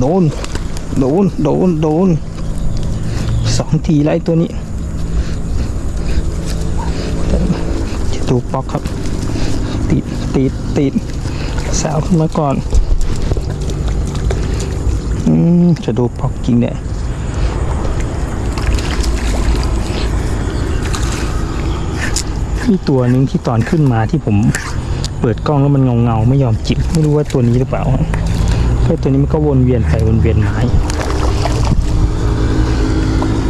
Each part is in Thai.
โดน โดน โดน โดน สองทีไล่ตัวนี้ จะดูปอกครับ ติด ติด ติด สาวขึ้นมาก่อน อืม จะดูปอกจริงเนี่ยมีตัวหนึ่งที่ตอนขึ้นมาที่ผมเปิดกล้องแล้วมันเงาเงาไม่ยอมจิบไม่รู้ว่าตัวนี้หรือเปล่า เพราะตัวนี้มันก็วนเวียนไปวนเวียนมาอยู่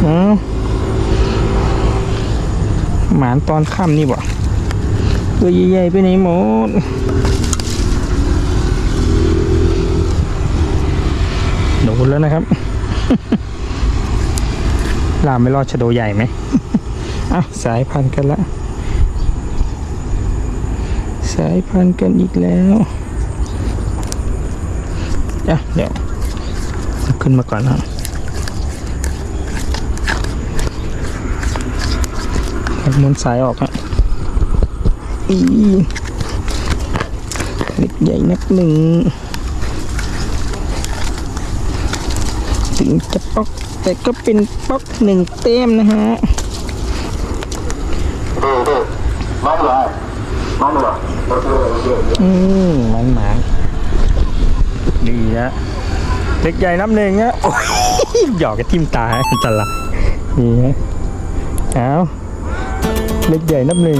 อ้าวหมานตอนค่ำนี่บ่ตัวใหญ่ๆไปไหนหมดโดนแล้วนะครับ ลามไม่รอดชะโดใหญ่ไหมอะสายพันธุ์กันละ สายพันธุ์กันอีกแล้ว อะเดี๋ยวขึ้นมาก่อนนะมุนสายออกฮะอีเล็กใหญ่นักหนึ่งถึงจะป๊อกแต่ก็เป็นป๊อกหนึ่งเต็มนะฮะอืมมันหมาี้ยเล็กใหญ่น้ำหนึ่งนะโอ้ยหยอกกับทิมตาจันตรายนี่ฮะเอาเล็กใหญ่น้ำหนึ่ง